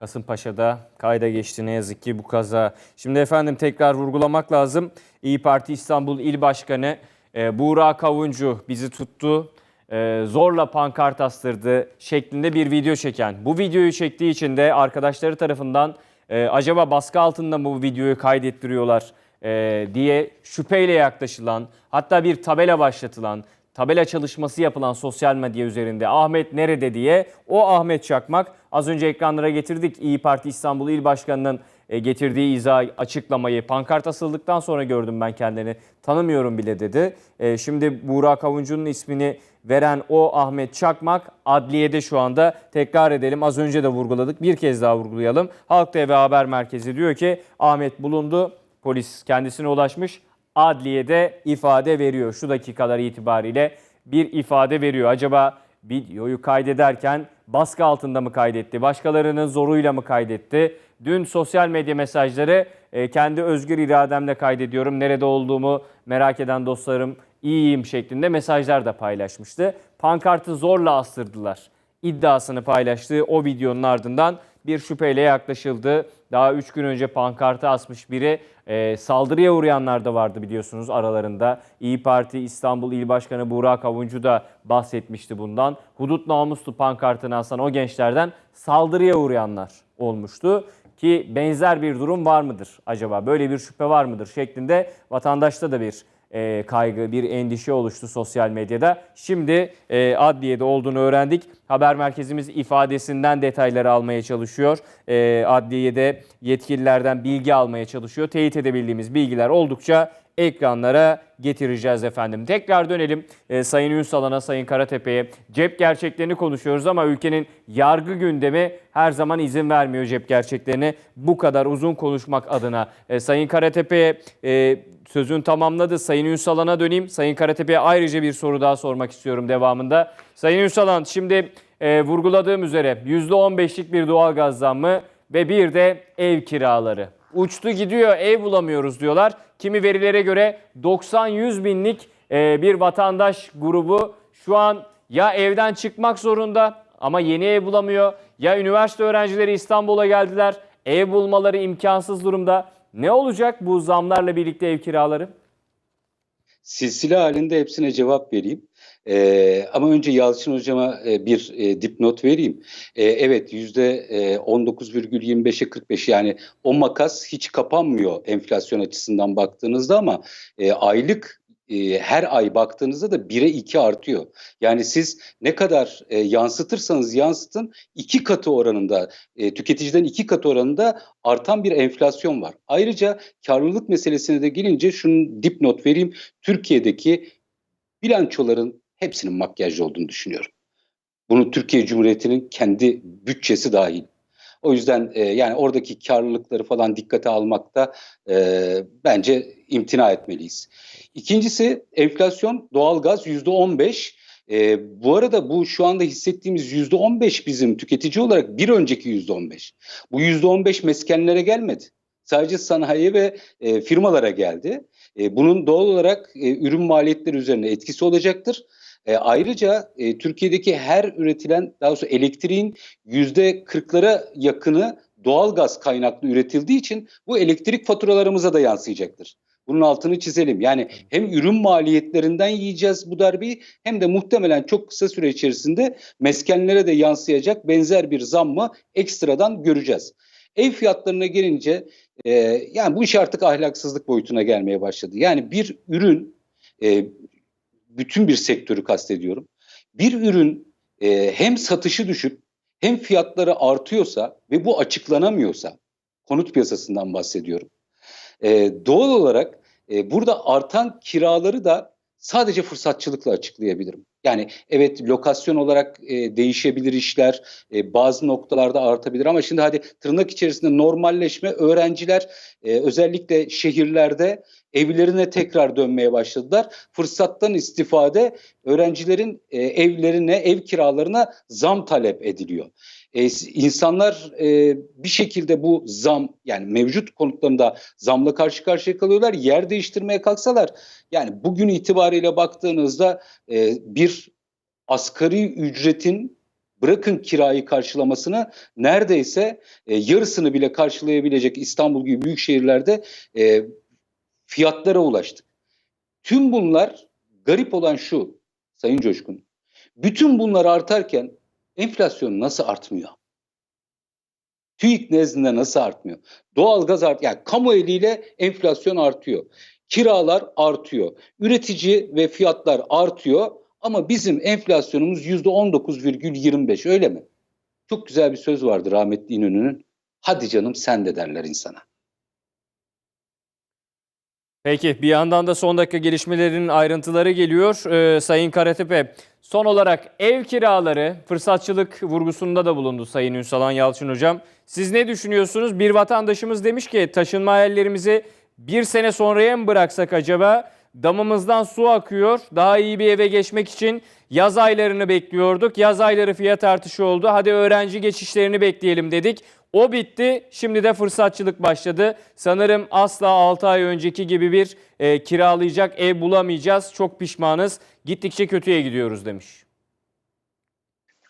Kasımpaşa'da kayda geçti ne yazık ki bu kaza. Şimdi efendim tekrar vurgulamak lazım. İyi Parti İstanbul İl Başkanı e, Buğra Kavuncu bizi tuttu. e, zorla pankart astırdı şeklinde bir video çeken. Bu videoyu çektiği için de arkadaşları tarafından e, acaba baskı altında mı bu videoyu kaydettiriyorlar e, diye şüpheyle yaklaşılan hatta bir tabela başlatılan tabela çalışması yapılan sosyal medya üzerinde Ahmet nerede diye o Ahmet Çakmak az önce ekranlara getirdik. İyi Parti İstanbul İl Başkanı'nın e, getirdiği izah açıklamayı pankart asıldıktan sonra gördüm ben kendini. Tanımıyorum bile dedi. E, Şimdi Buğra Kavuncu'nun ismini veren o Ahmet Çakmak adliyede şu anda. Tekrar edelim az önce de vurguladık. Bir kez daha vurgulayalım. Halk TV Haber Merkezi diyor ki Ahmet bulundu polis kendisine ulaşmış adliyede ifade veriyor. Şu dakikalar itibariyle bir ifade veriyor. Acaba videoyu kaydederken baskı altında mı kaydetti? Başkalarının zoruyla mı kaydetti? Dün sosyal medya mesajları e, kendi özgür irademle kaydediyorum. Nerede olduğumu merak eden dostlarım iyiyim şeklinde mesajlar da paylaşmıştı. Pankartı zorla astırdılar iddiasını paylaştığı o videonun ardından bir şüpheyle yaklaşıldı. Daha 3 gün önce pankartı asmış biri e, saldırıya uğrayanlar da vardı biliyorsunuz aralarında. İyi Parti İstanbul İl Başkanı Burak Avuncu da bahsetmişti bundan. Hudut namuslu pankartını asan o gençlerden saldırıya uğrayanlar olmuştu. Ki benzer bir durum var mıdır acaba? Böyle bir şüphe var mıdır şeklinde vatandaşta da bir e, kaygı, bir endişe oluştu sosyal medyada. Şimdi e, adliyede olduğunu öğrendik. Haber merkezimiz ifadesinden detayları almaya çalışıyor. E, adliyede yetkililerden bilgi almaya çalışıyor. Teyit edebildiğimiz bilgiler oldukça ekranlara getireceğiz efendim. Tekrar dönelim e, Sayın Ünsal'a, Sayın Karatepe'ye. Cep gerçeklerini konuşuyoruz ama ülkenin yargı gündemi her zaman izin vermiyor cep gerçeklerini bu kadar uzun konuşmak adına. E, Sayın Karatepe'ye e, sözün tamamladı. Sayın Ünsal'a döneyim. Sayın Karatepe'ye ayrıca bir soru daha sormak istiyorum devamında. Sayın Ünsalan şimdi e, vurguladığım üzere %15'lik bir doğalgaz zammı ve bir de ev kiraları. Uçtu gidiyor ev bulamıyoruz diyorlar. Kimi verilere göre 90-100 binlik e, bir vatandaş grubu şu an ya evden çıkmak zorunda ama yeni ev bulamıyor ya üniversite öğrencileri İstanbul'a geldiler ev bulmaları imkansız durumda. Ne olacak bu zamlarla birlikte ev kiraları? Silsile halinde hepsine cevap vereyim. Ee, ama önce Yalçın Hocama e, bir e, dipnot vereyim. E, evet yüzde e, 19,25'e 45 yani o makas hiç kapanmıyor enflasyon açısından baktığınızda ama e, aylık e, her ay baktığınızda da 1'e 2 artıyor. Yani siz ne kadar e, yansıtırsanız yansıtın iki katı oranında e, tüketiciden iki katı oranında artan bir enflasyon var. Ayrıca karlılık meselesine de gelince şunu dipnot vereyim. Türkiye'deki bilançoların hepsinin makyajlı olduğunu düşünüyorum. Bunu Türkiye Cumhuriyeti'nin kendi bütçesi dahil. O yüzden e, yani oradaki karlılıkları falan dikkate almakta e, bence imtina etmeliyiz. İkincisi enflasyon doğalgaz yüzde on beş. E, bu arada bu şu anda hissettiğimiz yüzde on beş bizim tüketici olarak bir önceki yüzde on beş. Bu yüzde on beş meskenlere gelmedi. Sadece sanayi ve e, firmalara geldi. E, bunun doğal olarak e, ürün maliyetleri üzerine etkisi olacaktır. E, ayrıca e, Türkiye'deki her üretilen daha doğrusu elektriğin yüzde kırklara yakını doğal gaz kaynaklı üretildiği için bu elektrik faturalarımıza da yansıyacaktır. Bunun altını çizelim. Yani hem ürün maliyetlerinden yiyeceğiz bu darbeyi hem de muhtemelen çok kısa süre içerisinde meskenlere de yansıyacak benzer bir zammı ekstradan göreceğiz. Ev fiyatlarına gelince e, yani bu iş artık ahlaksızlık boyutuna gelmeye başladı. Yani bir ürün e, bütün bir sektörü kastediyorum. Bir ürün e, hem satışı düşüp hem fiyatları artıyorsa ve bu açıklanamıyorsa konut piyasasından bahsediyorum. E, doğal olarak e, burada artan kiraları da sadece fırsatçılıkla açıklayabilirim. Yani evet lokasyon olarak e, değişebilir işler, e, bazı noktalarda artabilir ama şimdi hadi tırnak içerisinde normalleşme öğrenciler e, özellikle şehirlerde evlerine tekrar dönmeye başladılar. Fırsattan istifade öğrencilerin e, evlerine, ev kiralarına zam talep ediliyor. E, insanlar e, bir şekilde bu zam yani mevcut konutlarında zamla karşı karşıya kalıyorlar. Yer değiştirmeye kalksalar yani bugün itibariyle baktığınızda e, bir asgari ücretin bırakın kirayı karşılamasını neredeyse e, yarısını bile karşılayabilecek İstanbul gibi büyük şehirlerde e, fiyatlara ulaştık. Tüm bunlar garip olan şu Sayın Coşkun. Bütün bunlar artarken enflasyon nasıl artmıyor? TÜİK nezdinde nasıl artmıyor? Doğalgaz art yani kamu eliyle enflasyon artıyor. Kiralar artıyor. Üretici ve fiyatlar artıyor ama bizim enflasyonumuz %19,25 öyle mi? Çok güzel bir söz vardı rahmetli İnönü'nün. Hadi canım sen de derler insana. Peki bir yandan da son dakika gelişmelerinin ayrıntıları geliyor. Ee, Sayın Karatepe son olarak ev kiraları fırsatçılık vurgusunda da bulundu Sayın Ünsalan Yalçın Hocam. Siz ne düşünüyorsunuz? Bir vatandaşımız demiş ki taşınma hayallerimizi bir sene sonraya mı bıraksak acaba? Damımızdan su akıyor. Daha iyi bir eve geçmek için yaz aylarını bekliyorduk. Yaz ayları fiyat artışı oldu. Hadi öğrenci geçişlerini bekleyelim dedik. O bitti. Şimdi de fırsatçılık başladı. Sanırım asla 6 ay önceki gibi bir e, kiralayacak ev bulamayacağız. Çok pişmanız. Gittikçe kötüye gidiyoruz demiş.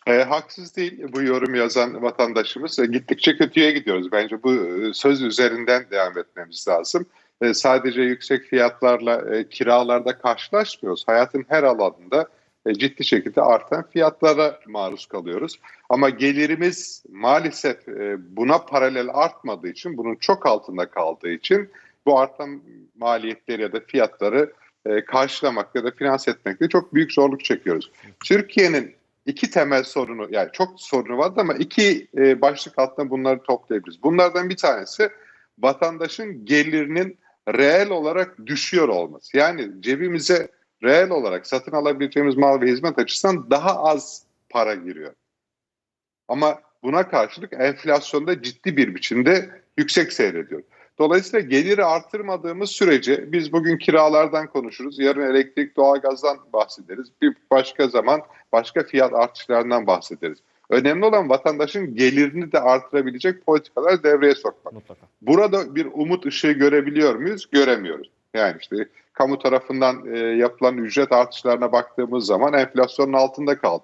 E, haksız değil bu yorum yazan vatandaşımız. E, gittikçe kötüye gidiyoruz. Bence bu e, söz üzerinden devam etmemiz lazım. E, sadece yüksek fiyatlarla e, kiralarda karşılaşmıyoruz. Hayatın her alanında e, ciddi şekilde artan fiyatlara maruz kalıyoruz. Ama gelirimiz maalesef buna paralel artmadığı için, bunun çok altında kaldığı için bu artan maliyetleri ya da fiyatları e, karşılamak ya da finanse etmekte çok büyük zorluk çekiyoruz. Türkiye'nin iki temel sorunu yani çok sorunu var ama iki başlık altında bunları toplayabiliriz. Bunlardan bir tanesi vatandaşın gelirinin reel olarak düşüyor olması. Yani cebimize reel olarak satın alabileceğimiz mal ve hizmet açısından daha az para giriyor. Ama buna karşılık enflasyonda ciddi bir biçimde yüksek seyrediyor. Dolayısıyla geliri artırmadığımız sürece biz bugün kiralardan konuşuruz. Yarın elektrik, doğalgazdan bahsederiz. Bir başka zaman başka fiyat artışlarından bahsederiz. Önemli olan vatandaşın gelirini de artırabilecek politikalar devreye sokmak. Mutlaka. Burada bir umut ışığı görebiliyor muyuz? Göremiyoruz. Yani işte kamu tarafından e, yapılan ücret artışlarına baktığımız zaman enflasyonun altında kaldı.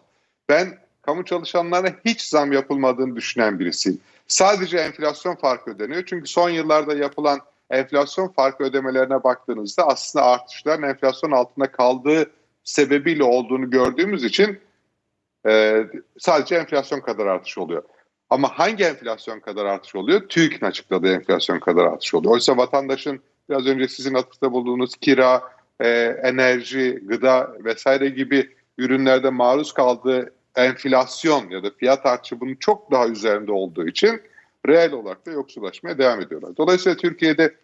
Ben kamu çalışanlarına hiç zam yapılmadığını düşünen birisiyim. Sadece enflasyon farkı ödeniyor. Çünkü son yıllarda yapılan enflasyon farkı ödemelerine baktığınızda aslında artışların enflasyon altında kaldığı sebebiyle olduğunu gördüğümüz için e, sadece enflasyon kadar artış oluyor. Ama hangi enflasyon kadar artış oluyor? TÜİK'in açıkladığı enflasyon kadar artış oluyor. Oysa vatandaşın biraz önce sizin atıfta bulduğunuz kira, e, enerji, gıda vesaire gibi ürünlerde maruz kaldığı enflasyon ya da fiyat artışı bunun çok daha üzerinde olduğu için reel olarak da yoksullaşmaya devam ediyorlar. Dolayısıyla Türkiye'de